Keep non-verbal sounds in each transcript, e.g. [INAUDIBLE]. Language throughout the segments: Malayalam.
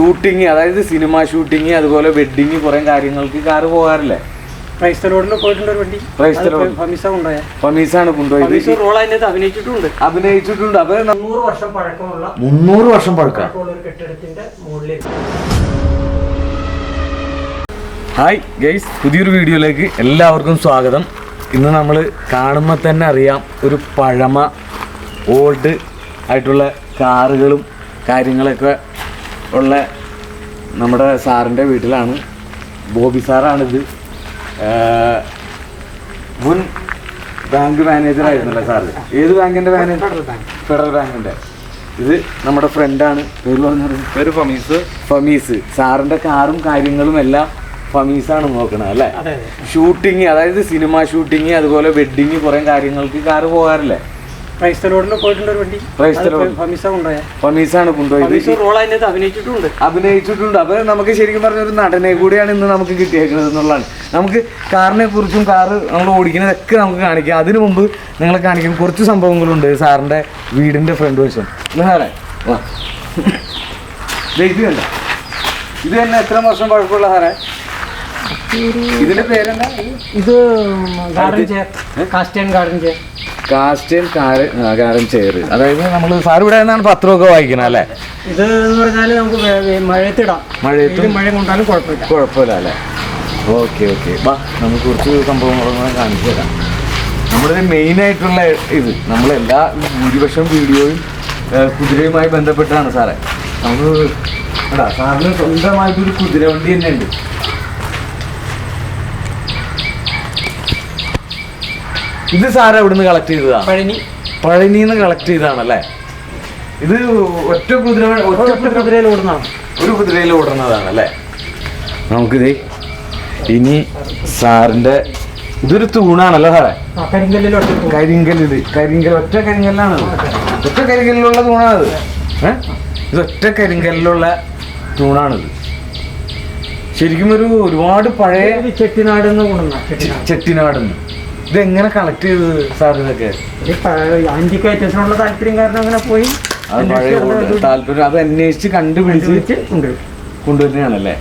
ഷൂട്ടിങ് അതായത് സിനിമ ഷൂട്ടിങ് അതുപോലെ വെഡിങ് കുറെ കാര്യങ്ങൾക്ക് കാറ് പോകാറില്ലേ? പോയിട്ടുണ്ട് ഒരു വണ്ടി. ക്രൈസ്തവ റോഡ്. ഫമിസ കൊണ്ടുപോയ. ഫമീസാണ് കൊണ്ടുപോയത്. ഫമിസ റോൾ അതിനകത്ത് അഭിനയിച്ചിട്ടുണ്ട്. അഭിനയിച്ചിട്ടുണ്ട്. അപ്പൊ ന- നൂറ് വർഷം പഴക്കമുള്ള മുന്നൂറ് വർഷം പഴക്കം. പഴക്കമുള്ള ഒരു കെട്ടിടത്തിന്റെ ഹായ് ഗൈസ് പുതിയൊരു വീഡിയോയിലേക്ക് എല്ലാവർക്കും സ്വാഗതം. ഇന്ന് നമ്മൾ കാണുമ്പോൾ തന്നെ അറിയാം ഒരു പഴമ ഓൾഡ് ആയിട്ടുള്ള കാറുകളും കാര്യങ്ങളൊക്കെ ഉള്ള നമ്മുടെ സാറിന്റെ വീട്ടിലാണ്. ബോബി സാറാണിത്. മുൻ ബാങ്ക് മാനേജർ ആയിരുന്നല്ലേ സാറ്. ഏത് ബാങ്കിന്റെ മാനേജർ ഫെഡറൽ ബാങ്കിന്റെ. ഇത് നമ്മുടെ ഫ്രണ്ടാണ്. പേര് പറഞ്ഞത് പേര് ഫമീസ്. ഫമീസ്. സാറിന്റെ കാറും കാര്യങ്ങളും എല്ലാം ഫമീസാണ് നോക്കണത് അല്ലേ? ഷൂട്ടിങ് അതായത് സിനിമ ഷൂട്ടിങ് അതുപോലെ വെഡിങ് കുറേ കാര്യങ്ങൾക്ക് കാറ് പോകാറില്ലേ? ഫമീസാണ് കൊണ്ടുപോയത്. അഭിനയിച്ചിട്ടുണ്ട്. അപ്പൊ നമുക്ക് ശരിക്കും പറഞ്ഞ ഒരു നടനെ കൂടിയാണ് ഇന്ന് നമുക്ക് കിട്ടിയേക്കുന്നത് എന്നുള്ളതാണ്. നമുക്ക് കാറിനെ കുറിച്ചും കാറ് നമ്മൾ ഓടിക്കുന്നതൊക്കെ നമുക്ക് കാണിക്കാം. അതിനു മുമ്പ് നിങ്ങളെ കാണിക്കും. കുറച്ച് സംഭവങ്ങളുണ്ട് സാറിന്റെ വീടിന്റെ ഫ്രണ്ട് വശം. സാറേ കണ്ടോ? ഇത് തന്നെ എത്ര വർഷം പഴക്കമുള്ള സാറേ? ഇതിന്റെ പേരെന്താ? ഇത് garden chair cast iron garden chair അതായത് നമ്മൾ സാർ ഇവിടെ നിന്നാണ് പത്രമൊക്കെ വായിക്കുന്നത് അല്ലേ? ഇത് എന്ന് പറഞ്ഞാൽ നമുക്ക് മഴയത്തിടാം മഴയത്ത് മഴ കൊണ്ടാലും കുഴപ്പമില്ല. കുഴപ്പമില്ല അല്ലേ? Okay okay. വാ നമുക്ക് കുറച്ച് സംഭവങ്ങളൊക്കെ കാണിച്ചു തരാം. നമ്മുടെ മെയിൻ ആയിട്ടുള്ള ഇത്. നമ്മളെല്ലാ ഭൂരിപക്ഷം വീഡിയോയും കുതിരയുമായി ബന്ധപ്പെട്ടാണ് സാറേ. നമ്മൾ എടാ സാറിന് സ്വന്തമായിട്ടൊരു കുതിര വണ്ടി തന്നെ ഉണ്ട് ഇത് സാർ ഇവിടുന്ന് കളക്ട് ചെയ്തതാ? പഴനി. പഴനിന്ന് കളക്ട് ചെയ്തതാണല്ലേ? ഇത് ഒറ്റ കുതിര ഒറ്റ കുതിരയിൽ ഓടുന്നതാണ്? ഒരു കുതിരയിൽ ഓടുന്നതാണല്ലേ? നമുക്കിത് ഇനി സാറിന്റെ ഇതൊരു തൂണാണല്ലോ സാറേ. കരിങ്കല്ലിൽ കരിങ്കൽ ഒറ്റ കരിങ്കല്ലാണ് ഒറ്റ കരിങ്കല്ലിലുള്ള തൂണാണത്. ഏഹ് ഇത് ഒറ്റ കരിങ്കല്ലിലുള്ള തൂണാണിത്. ശരിക്കും ഒരു ഒരുപാട് പഴയ ചെട്ടിനാട് ചെട്ടിനാടെന്ന് ചെട്ടിനാട്. ചെട്ടിനാടുന്ന് ഇത് എങ്ങനെ കളക്ട് ചെയ്തത് സാർ ഇതൊക്കെ? ഈ ആന്റിക് ഐറ്റംസിനുള്ള താല്പര്യം കാരണം അങ്ങനെ പോയി. താല്പര്യം. അത് അന്വേഷിച്ച് കണ്ടുപിടിച്ച് കൊണ്ടുവരുന്നതാണല്ലേ?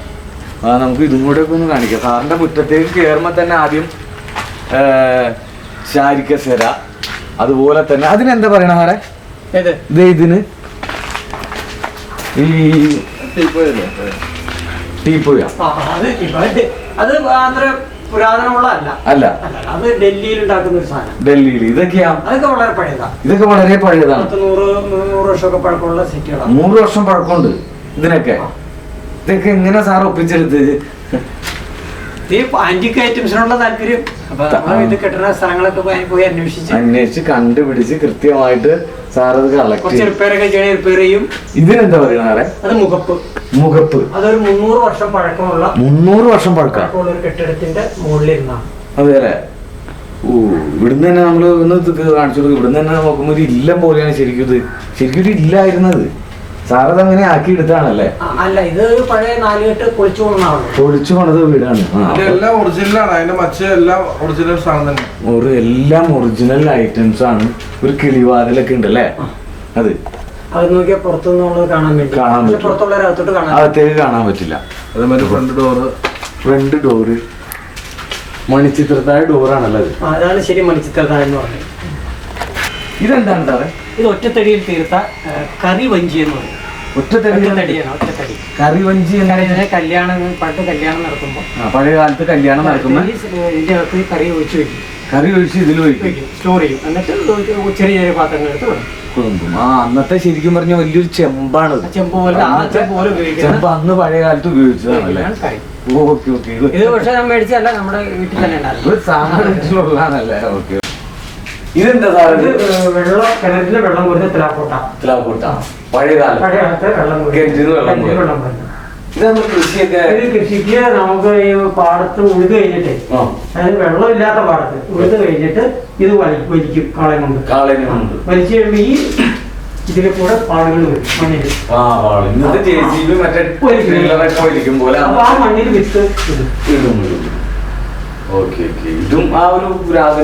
ആ നമുക്ക് ഇതും കൂടെ ഒക്കെ ഒന്ന് കാണിക്കാം. സാറിന്റെ മുറ്റത്തേക്ക് കയറുമ്പോൾ തന്നെ ആദ്യം ശാരിക്കസര അതുപോലെ തന്നെ അതിനെന്താ പറയണ സാറെ? ഇതിന്. ഈ ടീപ്പോയ. അത് ഇപ്പൊ അല്ല. അത് ഡൽഹിയിൽ ഉണ്ടാക്കുന്ന ഒരു സാധനം. ഡൽഹിയിൽ ഇതൊക്കെയാ? അതൊക്കെ വളരെ പഴയതാണ് ഇതൊക്കെ വളരെ പഴയതാണ്. നൂറ് നൂറ് വർഷമൊക്കെ പഴക്കമുള്ള സെറ്റുകളാണ് നൂറ് വർഷം പഴക്കമുണ്ട് ഇതിനൊക്കെ. ഇതൊക്കെ എങ്ങനെ സാർ ഒപ്പിച്ചെടുത്തത്? ഈ ആന്റിക് ഐറ്റംസിനുള്ള താല്പര്യം. അപ്പൊ നമ്മൾ ഇത് കെട്ടുന്ന സ്ഥലങ്ങളൊക്കെ പോയി പോയി അന്വേഷിച്ച് അന്വേഷിച്ച് കണ്ടുപിടിച്ച് കൃത്യമായിട്ട് കളക്ട് കുറച്ച് റിപ്പയർ ഒക്കെ ചെയ്യണേ റിപ്പയർ ചെയ്യും. ഇതിനെന്താ പറയുന്നത് അത് മുഖപ്പ്. മുഖപ്പ്. അതൊരു മുന്നൂറ് വർഷം പഴക്കമുള്ള മുന്നൂറ് വർഷം പഴക്കം. പഴക്കമുള്ള ഒരു കെട്ടിടത്തിന്റെ മുകളിലിരുന്നാണ്. അതെ അല്ലേ? ഓ ഇവിടുന്ന് തന്നെ നമ്മൾ ഒന്ന് ഇത് കാണിച്ചു കൊടുക്കും. ഇവിടുന്ന് തന്നെ നോക്കുമ്പോൾ ഒരു ഇല്ലം പോലെയാണ് ശരിക്കും ഇത്. ശരിക്കും ഒരു ഇല്ലായിരുന്നത്. സാറത് അങ്ങനെ ആക്കി എടുത്താണല്ലേ അല്ല ഇത് പഴയ നാലുകെട്ട് പൊളിച്ചു കൊണ്ടാണ് പൊളിച്ചു കൊണ്ടത് വീടാണ്. എല്ലാം ഒറിജിനലാണ് അതിന്റെ മച്ച എല്ലാം ഒറിജിനൽ സാധനം തന്നെ. ഒരു എല്ലാം ഒറിജിനൽ ഐറ്റംസ് ആണ്. ഒരു കിളിവാതിലൊക്കെ ഉണ്ട് അല്ലേ അത്. അത് നോക്കിയാൽ പുറത്തുനിന്നുള്ളത് കാണാൻ കാണാൻ പക്ഷെ പറ്റും. പുറത്തുള്ളവരകത്തോട്ട് കാണാൻ അകത്തേക്ക് കാണാൻ പറ്റില്ല. അതേമാതിരി ഫ്രണ്ട് ഡോറ് ഫ്രണ്ട് ഡോറ് മണിച്ചിത്രത്തായ ഡോറാണല്ലോ അത് അതാണ് ശരി മണിച്ചിത്രത്തായ എന്ന് ഇതെന്താണ് സാറേ? ഇത് ഒറ്റത്തടിയിൽ തീർത്ത കറി വഞ്ചി എന്ന് പറയും ഒറ്റത്തടി. കറി വഞ്ചി കല്യാണം പണ്ട് കല്യാണം നടക്കുമ്പോൾ പഴയ കാലത്ത് കല്യാണം നടക്കുമ്പോ ഇതിന്റെ അകത്ത് കറി ഒഴിച്ചു വെക്കും. കറി ഒഴിച്ച് ഇതിൽ ഒഴിക്കും സ്റ്റോർ ചെയ്യും. എന്നിട്ട് ചെറിയ ചെറിയ പാത്രങ്ങൾ എടുത്ത് വിടും കുടുംബം ആ അന്നത്തെ ശരിക്കും പറഞ്ഞ വലിയൊരു ചെമ്പാണ് ചെമ്പ് പോലെ അന്ന് പഴയ കാലത്ത് ഉപയോഗിച്ചതാണല്ലേ ഓക്കെ ഓക്കെ. ഇത് പക്ഷെ ഞാൻ മേടിച്ചല്ല നമ്മുടെ വീട്ടിൽ തന്നെ ഉണ്ടായിരുന്നു. സാമ്പാറിനുള്ളതാണല്ലേ ഓക്കെ. ഇതെന്താ സാറേ ഇത്? വെള്ളം കിണറ്റിലെ വെള്ളം കാലം പഴയ കാലത്ത് വെള്ളം കോരി. കിണറ്റിൽ വെള്ളം വെള്ളം കോരുന്നത്. കൃഷിയൊക്കെ ഇത് കൃഷിക്ക് നമുക്ക് ഈ പാടത്ത് ഉഴുത് കഴിഞ്ഞിട്ട് അതായത് വെള്ളം ഇല്ലാത്ത പാടത്ത് ഉഴുത് കഴിഞ്ഞിട്ട് ഇത് വലി വലിക്കും കാളയും കൊണ്ട്. കാളയും കൊണ്ട്. വലിച്ചു കഴിയുമ്പോൾ ഈ ഇതിലെ കൂടെ പാടുകൾ വരും മണ്ണിൽ ആ ആൾ. ഇന്നത്തെ ജെ സി ബി മറ്റേ പോലെ ആ മണ്ണിൽ വിത്ത് ഇടും. ഇതും ആ ഒരു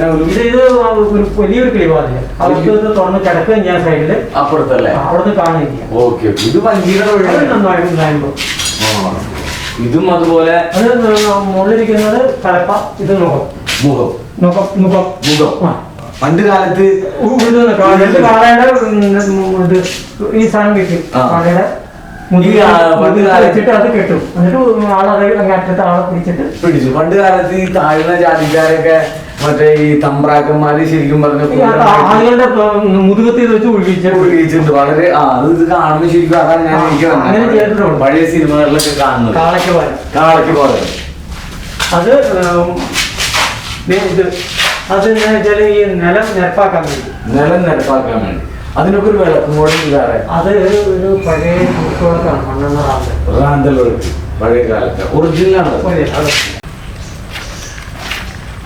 ഒരു ഇത് ഇത് ഒരു വലിയൊരു കിളിവാതിൽ അവർക്ക് ഇത് തുറന്ന് കിടക്കുകയും ചെയ്യാൻ സൈഡിൽ അപ്പുറത്തല്ലേ? അവിടുന്ന് കാണുകയും ചെയ്യാം. Okay okay. ഇത് വഞ്ചിയുടെ നന്നായിട്ടുണ്ടായിരുന്നു ഇതും അതുപോലെ അത് മുകളിലിരിക്കുന്നത് കലപ്പ ഇത് മുഖം. മുഖം. മുഖം മുഖം. മുഖം. ആ. പണ്ട് കാലത്ത് ഈ സാധനം കിട്ടി. കാളയുടെ പിടിച്ചു. പണ്ട് കാലത്ത് ഈ താഴ്ന്ന ജാതിക്കാരൊക്കെ മറ്റേ ഈ തമ്പ്രാക്കന്മാര് ശരിക്കും പറഞ്ഞു മുതുകത്തിൽ വെച്ച് ഒഴിച്ച് ഉപയോഗിച്ചിട്ടുണ്ട് വളരെ ആ അത് ഇത് കാണുമ്പോൾ ശരിക്കും അതാണ് ഞാൻ എനിക്ക് പഴയ സിനിമകളിലൊക്കെ കാണുന്നത്. കാളയ്ക്ക് പോലെ കാളയ്ക്ക് പോലെ അത് അത് എന്താ വെച്ചാൽ ഈ നിലം നിരപ്പാക്കാൻ വേണ്ടി. നിലം നിരപ്പാക്കാൻ വേണ്ടി. അതിനൊക്കെ ഒരു വിളക്കും കൂടെ ഇല്ലാതെ അത് ഒരു പഴയ മണ്ണെണ്ണ റാന്തൽ. വിളക്ക് പഴയ കാലത്ത്. ഒറിജിനലാണ്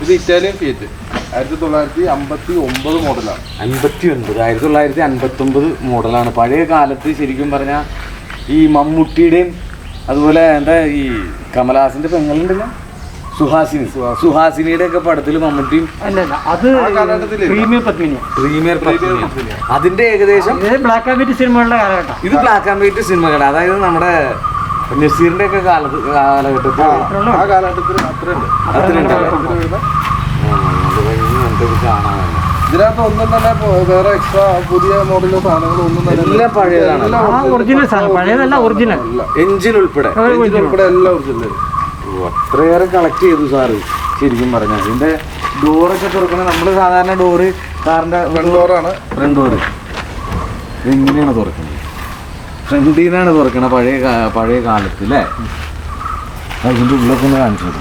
ഇത് ഇറ്റാലിയൻ ഫിയറ്റ് ആയിരത്തി തൊള്ളായിരത്തി അമ്പത്തി ഒമ്പത് മോഡലാണ്. അൻപത്തി ഒൻപത് ആയിരത്തി തൊള്ളായിരത്തി അൻപത്തി ഒമ്പത് മോഡലാണ്. പഴയ കാലത്ത് ശരിക്കും പറഞ്ഞാൽ ഈ മമ്മൂട്ടിയുടെയും അതുപോലെ എന്താ ഈ കമലഹാസന്റെ പെങ്ങളുണ്ടല്ലോ. സുഹാസിനി സുഹാസിനിയുടെ ഒക്കെ പടത്തിൽ മമ്മൂട്ടിയും അത് പ്രീമിയർ. പ്രീമിയർ. അതിന്റെ ഏകദേശം ഇത് ബ്ലാക്ക് ആൻഡ് വൈറ്റ് സിനിമകളുടെ കാലഘട്ടം. ഇത് ബ്ലാക്ക് ആൻഡ് വൈറ്റ് സിനിമകൾ അതായത് നമ്മുടെ നസീറിന്റെ ഒക്കെ കാലത്ത് കാലഘട്ടത്തിൽ ആ കാലഘട്ടത്തിൽ അത്രയുണ്ട് അത്രയുണ്ട്. ഇതിനകത്ത് ഒന്നും തന്നെ വേറെ എക്സ്ട്രാ പുതിയ മോഡൽ സാധനങ്ങൾ ഒന്നും തന്നെ എല്ലാം പഴയതാണ്. ആ ഒറിജിനൽ സാധനം. പഴയതല്ല ഒറിജിനൽ എഞ്ചിൻ ഉൾപ്പെടെ. എഞ്ചിൻ ഉൾപ്പെടെ എല്ലാം ഒറിജിനൽ അത്രയേറെ കളക്ട് ചെയ്തു സാറ് ശരിക്കും പറഞ്ഞാൽ. ഇതിന്റെ ഡോറൊക്കെ തുറക്കണ നമ്മൾ സാധാരണ ഡോറ് കാറിന്റെ ഫ്രണ്ട് ഡോറാണ് ഫ്രണ്ട് ഡോറ് ഇതെങ്ങനെയാണ് തുറക്കുന്നത് ഫ്രണ്ടിൽ നിന്നാണ് തുറക്കണ പഴയ പഴയ കാലത്ത് അല്ലേ അതിന്റെ ഉള്ളൊക്കെ ഒന്ന് കാണിച്ചത്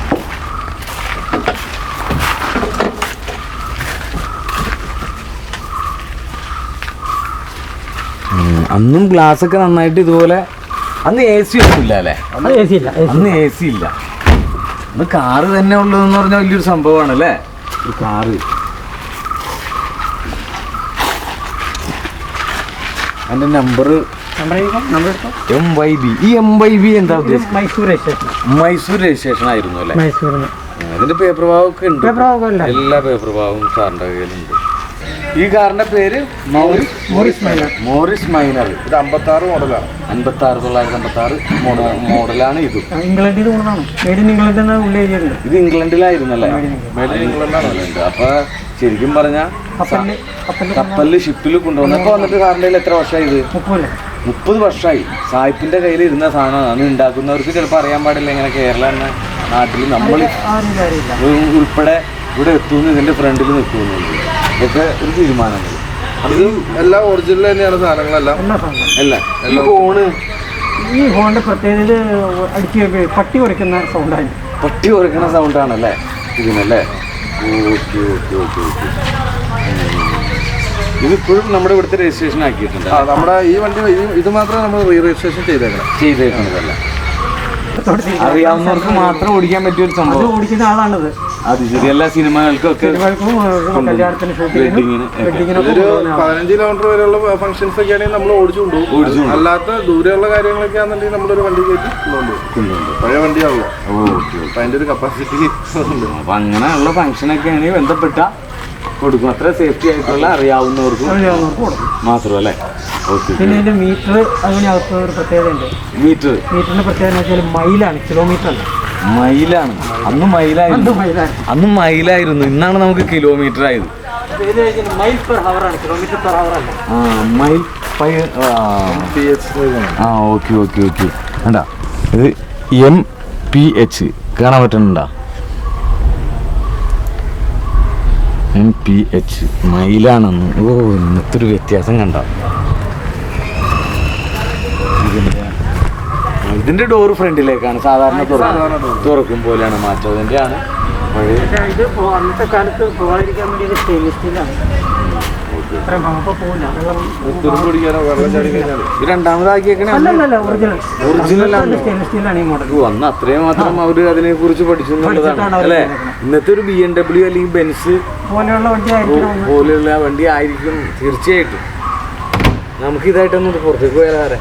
അന്നും ഗ്ലാസ് ഒക്കെ നന്നായിട്ട് ഇതുപോലെ അന്ന് എ സി ഒന്നും ഇല്ല അല്ലേ അന്ന് എ സി ഇല്ല അന്ന് എ സി ഇല്ല. അന്ന് കാറ് തന്നെ ഉള്ളതെന്ന് പറഞ്ഞാൽ വലിയൊരു സംഭവമാണ് അല്ലേ ഒരു കാറ് അതിന്റെ നമ്പർ എം വൈ ബി ഈ എം വൈ ബി എന്താ ഉദ്ദേശിച്ചത് മൈസൂർ രജിസ്ട്രേഷൻ മൈസൂർ രജിസ്ട്രേഷൻ ആയിരുന്നു അല്ലേ? മൈസൂർ അതിന്റെ പേപ്പർ ഭാഗമൊക്കെ ഉണ്ട്. എല്ലാ പേപ്പർ ഭാഗവും സാറിന്റെ കയ്യിലുണ്ട്. ഈ കാറിന്റെ പേര് മൗറിസ് മൈനർ. Morris minor. ഇത് അമ്പത്തി ആറ് മോഡലാണ് അമ്പത്തി ആറ് തൊള്ളായിരത്തി അമ്പത്തി ആറ് മോഡലാണ് ഇത് ഇംഗ്ലണ്ടിൽ ഇത് ഇംഗ്ലണ്ടിലായിരുന്നല്ലേ? അപ്പൊ ശരിക്കും പറഞ്ഞ കപ്പലിൽ ഷിപ്പിൽ കൊണ്ടുവന്നപ്പോ വന്നിട്ട് കാറിന്റെ എത്ര വർഷമായി ഇത്? മുപ്പത് വർഷമായി സായിപ്പിന്റെ കയ്യിൽ ഇരുന്ന സാധനമാണ് അന്ന് ഉണ്ടാക്കുന്നവർക്ക് ചിലപ്പോൾ അറിയാൻ പാടില്ല ഇങ്ങനെ കേരള എന്ന നാട്ടിൽ നമ്മൾ ഉൾപ്പെടെ ഇവിടെ എത്തുന്നു ഇതിന്റെ ഫ്രണ്ടിൽ നിൽക്കുന്നുണ്ട്. ഇതൊക്കെ ഒരു തീരുമാനങ്ങൾ ഇത് എല്ലാം ഒറിജിനൽ തന്നെയാണ് സാധനങ്ങളെല്ലാം. അല്ല ഈ ഫോണ് ഈ ഫോണിന്റെ പ്രത്യേകത അടിച്ച് പട്ടി കുറയ്ക്കുന്ന സൗണ്ടാണ് പട്ടി സൗണ്ടാണ് സൗണ്ടാണല്ലേ ഇതിനല്ലേ ഓക്കെ ഓക്കെ ഓക്കെ ഓക്കെ. ഇതിപ്പോഴും നമ്മുടെ ഇവിടുത്തെ രജിസ്ട്രേഷൻ ആക്കിയിട്ടുണ്ട്. ആ നമ്മുടെ ഈ വണ്ടി ഇത് മാത്രമേ നമ്മൾ റീ രജിസ്ട്രേഷൻ ചെയ്തേക്കണം. ചെയ്തേക്കുന്നതല്ല അറിയാവുന്നവർക്ക് മാത്രം ഓടിക്കാൻ പറ്റിയ ഒരു അത് സംഭവം ഓടിക്കുന്ന ആളാണത്. അത് ശരി. എല്ലാ സിനിമകൾക്കൊക്കെ ആളാണ്. പതിനഞ്ച് കിലോമീറ്റർ വരെയുള്ള ഫംഗ്ഷൻസ് ഒക്കെ ആണെങ്കിൽ നമ്മൾ ഓടിച്ചു കൊണ്ടുപോകും. അല്ലാത്ത ദൂരെയുള്ള കാര്യങ്ങളൊക്കെ ആണെന്നുണ്ടെങ്കിൽ നമ്മളൊരു വണ്ടി കയറ്റി കൊണ്ടുപോകും. പഴയ വണ്ടിയാണല്ലോ. അപ്പൊ അതിന്റെ ഒരു കപ്പാസിറ്റി അപ്പൊ അങ്ങനെയുള്ള ഫംഗ്ഷനൊക്കെ ആണെങ്കിൽ ബന്ധപ്പെട്ട കൊടുക്കും. അത്ര സേഫ്റ്റി ആയിട്ടുള്ള അറിയാവുന്നവർക്കും അറിയാവുന്നവർക്ക് അല്ലേ മാത്രമല്ലേ? പിന്നെ ഇതിന്റെ മീറ്റർ അങ്ങനെ ഒരു പ്രത്യേകതയുണ്ട്. മീറ്റർ മീറ്ററിന്റെ പ്രത്യേകത എന്ന് വെച്ചാൽ മൈലാണ് കിലോമീറ്റർ അല്ല. മൈലാണ്. അന്ന് മൈലായിരുന്നു. അന്ന് മൈലായിരുന്നു. ഇന്നാണ് നമുക്ക് കിലോമീറ്റർ ആയത്. മൈൽ പെർ ഹവർ ആണ് കിലോമീറ്റർ പെർ ഹവർ അല്ല? ആ മൈൽ ആ. Okay okay okay. വേണ്ട ഇത് എം പി എച്ച് കാണാൻ പറ്റുന്നുണ്ടോ? എം പി എച്ച് മൈലാണെന്ന്. ഓ ഇന്നത്തെ ഒരു വ്യത്യാസം കണ്ട ഇതിന്റെ ആ, ഇതിന്റെ ഡോർ ഫ്രണ്ടിലേക്കാണ്. സാധാരണ തുറക്കും. പോലെയാണ് മാറ്റം. അതിന്റെ ആണ് ഇത് അന്നത്തെ കാലത്ത് പോകാതിരിക്കാൻ വേണ്ടി സ്റ്റെയിൻലെസ് സ്റ്റീലാണ് അന്ന്? അത്രയും മാത്രം അവർ അതിനെ കുറിച്ച് പഠിച്ചു അല്ലെ? ഇന്നത്തെ ഒരു ബി എം ഡബ്ല്യു അല്ലെങ്കിൽ ബെൻസ് പോലെയുള്ള വണ്ടി ആയിരിക്കും തീർച്ചയായിട്ടും. നമുക്ക് ഇതായിട്ടൊന്നും പുറത്തേക്ക് പോയാലോ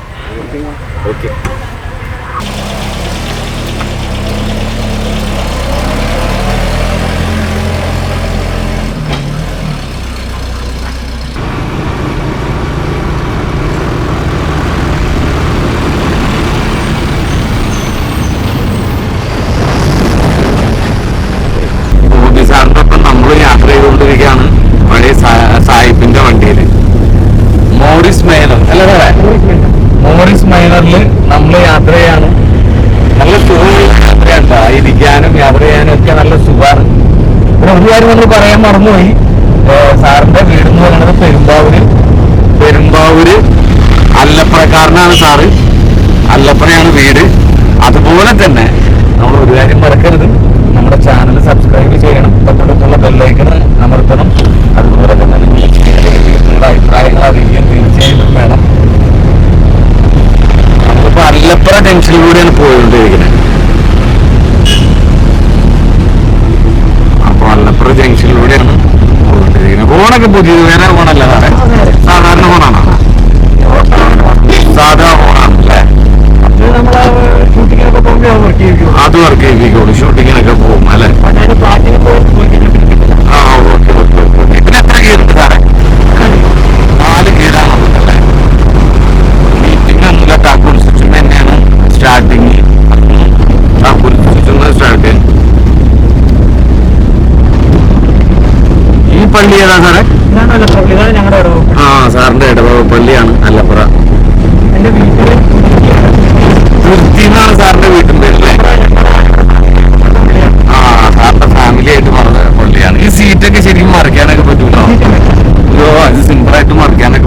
വരെ മൈനറിൽ നമ്മൾ യാത്ര ചെയ്യാണ്. നല്ല സുഖമുള്ള യാത്രയാണ് ഇരിക്കാനും യാത്ര ചെയ്യാനും ഒക്കെ നല്ല സുഖമാണ്. പിന്നെ ഒരു കാര്യം നമ്മൾ പറയാൻ മറന്നുപോയി. സാറിന്റെ വീട് എന്ന് പറയുന്നത് പെരുമ്പാവൂര്. പെരുമ്പാവൂര് അല്ലപ്പുഴക്കാരനാണ് സാറ്. അല്ലപ്പുഴയാണ് വീട്. അതുപോലെ തന്നെ നമ്മൾ ഒരു കാര്യം ജംഗ്ഷനിലൂടെയാണ് പോയിക്കൊണ്ടിരിക്കുന്നത്. അപ്പൊ അല്ലപ്പുറ ജംഗ്ഷനിലൂടെയാണ് പോയിക്കൊണ്ടിരിക്കുന്നത്. ഫോണൊക്കെ പുതിയത് വേറെ ഫോണല്ല സാറേ? സാധാരണ ഫോണാണോ? സാധാ ഫോണാണല്ലേ? അത് വർക്ക് ചെയ്യിപ്പിക്കുള്ളൂ. ഷൂട്ടിങ്ങിനൊക്കെ പള്ളി ഏതാ സാറേ? ആ സാറിന്റെ ഇടവക പള്ളിയാണ് അല്ലപ്പുറ. തൃപ്തി എന്നാണ് സാറിന്റെ വീട്ടിന്റെ ആ സാറിന്റെ ഫാമിലി ആയിട്ട് പറഞ്ഞ പള്ളിയാണ്. ഈ സീറ്റൊക്കെ ശരിക്കും മറിക്കാനൊക്കെ പറ്റൂലോ? അയ്യോ അത് സിമ്പിൾ ആയിട്ട് മറിക്കാനൊക്കെ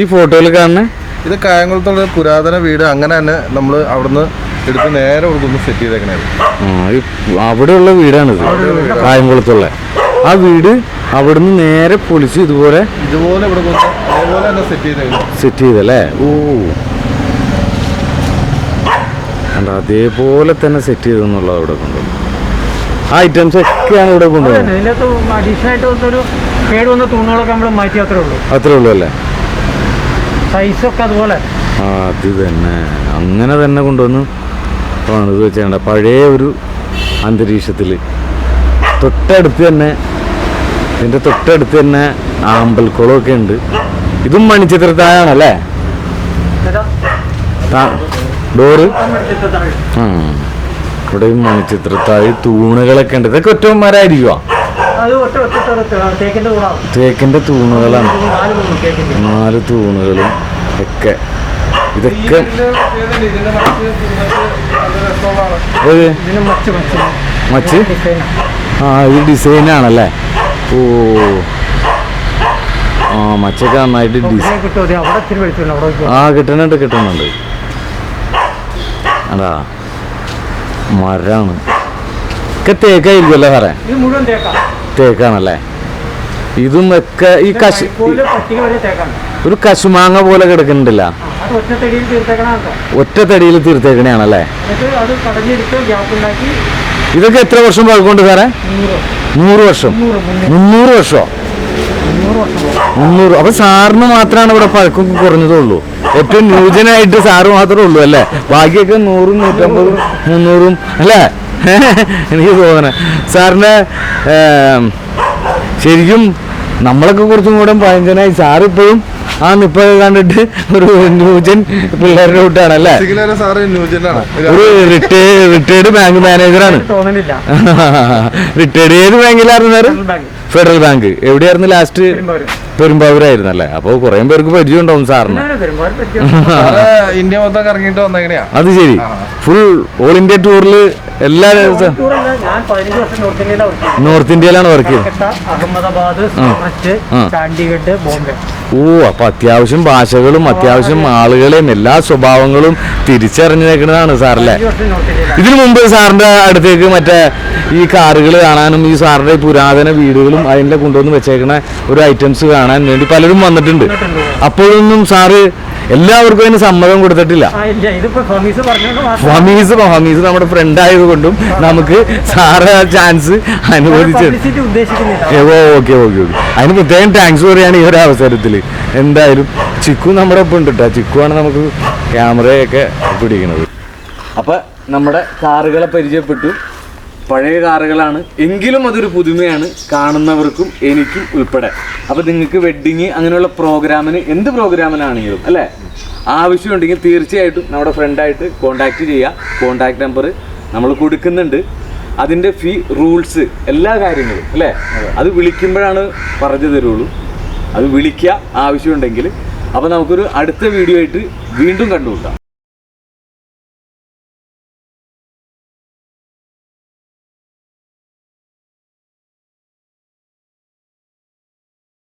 ഈ ഫോട്ടോയിൽ കാണുന്നത് ഇത് കായംകുളത്തുള്ള പുരാതന വീട്. അങ്ങനെ തന്നെ നമ്മൾ അവിടുന്ന് എടുത്ത് നേരെ കൊടുക്കുന്നു സെറ്റ് ചെയ്തേക്കണേ. അവിടെയുള്ള വീടാണിത്. കായംകുളത്തുള്ള. ആ വീട് അവിടുന്ന് നേരെ പൊളിച്ച് ഇതുപോലെ ഇതുപോലെ ഇവിടെ അതുപോലെ അതേപോലെ തന്നെ സെറ്റ് ചെയ്തേക്കണം. സെറ്റ് ചെയ്തല്ലേ? ഓ. കണ്ടോ, അതേപോലെ തന്നെ സെറ്റ് ചെയ്തെന്നുള്ളത് അവിടെ കൊണ്ടുവന്നു ആ ഐറ്റംസ് ഒക്കെയാണ് ഇവിടെ കൊണ്ടുവന്നത്. ഇതിനകത്ത് അഡീഷണൽ ആയിട്ട് വന്നൊരു കേട് തൂണുകളൊക്കെ നമ്മൾ മാറ്റി അത്രേ ഉള്ളൂ. അത്രേ ഉള്ളൂ അല്ലേ? സൈസൊക്കെ അതുപോലെ. ആ അത് തന്നെ. അങ്ങനെ തന്നെ കൊണ്ടുവന്ന് പണിത് വെച്ചേണ്ട പഴയ ഒരു അന്തരീക്ഷത്തിൽ തൊട്ടടുത്ത് തന്നെ ഇതിന്റെ തൊട്ടടുത്ത് തന്നെ ആമ്പൽക്കുളമൊക്കെ ഉണ്ട്. ഇതും മണിച്ചിത്രത്താഴാണല്ലേ? ഡോറ്? ആ ഇവിടെയും മണിച്ചിത്രത്താഴ് തൂണുകളൊക്കെ ഉണ്ട്. ഇതൊക്കെ ഒറ്റവന്മാരായിരിക്കുമോ തേക്കിന്റെ തൂണുകളാണ്. നാല് തൂണുകളും. ഇതൊക്കെ. ഇതിന് മച്ച്? ആ ഇത് ഡിസൈൻ ആണല്ലേ? ഓ. ആ മച്ചൊക്കെ നന്നായിട്ട് ആ കിട്ടണുണ്ട് കിട്ടണുണ്ട് അതാ. മരാണ്. ഒക്കെ തേക്കായിരിക്കുമല്ലേ സാറേ? തേക്കാണല്ലേ? ഇതും ഒക്കെ ഈ കശ് പോലെ പട്ടിക വരെ തേക്കാണ് ഒരു കശുമാങ്ങ പോലെ കിടക്കുന്നുണ്ടല്ല. ഒറ്റത്തടിയിൽ തീർത്തേക്കണയാണല്ലേ? ഇതൊക്കെ എത്ര വർഷം പഴക്കമുണ്ട് സാറേ? നൂറ്. വർഷം. മുന്നൂറ്. വർഷോ? വർഷമോ മുന്നൂറ്. അപ്പൊ സാറിന് മാത്രമാണ് ഇവിടെ പഴക്കം കുറഞ്ഞതുള്ളൂ. ഏറ്റവും ന്യൂജനായിട്ട് സാറ് മാത്രമേ ഉള്ളൂ അല്ലേ? ബാക്കിയൊക്കെ നൂറും നൂറ്റമ്പതും മുന്നൂറും അല്ലേ? എനിക്ക് തോന്നണേ. സാറിന് ശരിക്കും നമ്മളൊക്കെ കുറച്ചും കൂടെ പഴഞ്ചനായി സാറിപ്പോഴും ആ നിപ്പ കണ്ടിട്ട് ഒരു ന്യൂജൻ പിള്ളേരുടെ കൂട്ടാണ് അല്ലേ? ഒരു റിട്ടയർഡ് ബാങ്ക് മാനേജറാണ് റിട്ടയർഡ് ഏത് ബാങ്കിലായിരുന്നു സാറ്? ഫെഡറൽ ബാങ്ക് എവിടെയായിരുന്നു ലാസ്റ്റ് പെരുമ്പാവൂര്. പെരുമ്പാവൂരായിരുന്നു അല്ലേ അപ്പോൾ കുറേ പേർക്ക് പരിചയം ഉണ്ടാവും സാറിന് [LAUGHS] ഇന്ത്യ മൊത്തം കറങ്ങിയിട്ട് അത് ശരി. ഫുൾ ഓൾ ഇന്ത്യ ടൂറിൽ എല്ലാ നോർത്ത് ഇന്ത്യയിലാണ് വർക്ക് ചെയ്തത്. അഹമ്മദാബാദ്. ചണ്ഡീഗഡ് ബോംബെ. ഓ അപ്പൊ അത്യാവശ്യം ഭാഷകളും അത്യാവശ്യം ആളുകളെയും എല്ലാ സ്വഭാവങ്ങളും തിരിച്ചറിഞ്ഞേക്കുന്നതാണ് സാറല്ലേ? ഇതിനു മുമ്പ് സാറിന്റെ അടുത്തേക്ക് മറ്റേ ഈ കാറുകൾ കാണാനും ഈ സാറിന്റെ പുരാതന വീടുകളും അതിന്റെ കൊണ്ടുവന്ന് വെച്ചേക്കുന്ന ഒരു ഐറ്റംസ് കാണാൻ വേണ്ടി പലരും വന്നിട്ടുണ്ട്. അപ്പോഴൊന്നും സാറ് എല്ലാവർക്കും അതിന് സമ്മതം കൊടുത്തിട്ടില്ല. ഫമീസ് ഫമീസ് നമ്മുടെ ഫ്രണ്ട് ആയതുകൊണ്ടും നമുക്ക് സാറ് ചാൻസ് അനുവദിച്ചു. Okay okay okay. അതിന് പ്രത്യേകം താങ്ക്സ് പറയുകയാണ് ഈ ഒരു അവസരത്തിൽ എന്തായാലും ചിക്കു നമ്മുടെ ഒപ്പം ഉണ്ട് കേട്ടോ ചിക്കുവാണ് നമുക്ക് ക്യാമറയൊക്കെ പിടിക്കുന്നത് അപ്പം നമ്മുടെ കാറുകളെ പരിചയപ്പെട്ടു. പഴയ കാറുകളാണ്. എങ്കിലും അതൊരു പുതുമയാണ് കാണുന്നവർക്കും എനിക്കും ഉൾപ്പെടെ. അപ്പോൾ നിങ്ങൾക്ക് വെഡ്ഡിങ് അങ്ങനെയുള്ള പ്രോഗ്രാമിന് എന്ത് പ്രോഗ്രാമിനാണെങ്കിലും അല്ലേ? ആവശ്യമുണ്ടെങ്കിൽ തീർച്ചയായിട്ടും നമ്മുടെ ഫ്രണ്ടായിട്ട് കോൺടാക്റ്റ് ചെയ്യുക കോൺടാക്ട് നമ്പർ നമ്മൾ കൊടുക്കുന്നുണ്ട്. അതിന്റെ ഫീ റൂൾസ് എല്ലാ കാര്യങ്ങളും അല്ലേ? അത് വിളിക്കുമ്പോഴാണ് പറഞ്ഞു തരുള്ളൂ. അത് വിളിക്കുക ആവശ്യമുണ്ടെങ്കിൽ. അപ്പോൾ നമുക്കൊരു അടുത്ത വീഡിയോ ആയിട്ട് വീണ്ടും കണ്ടുമുട്ടാം.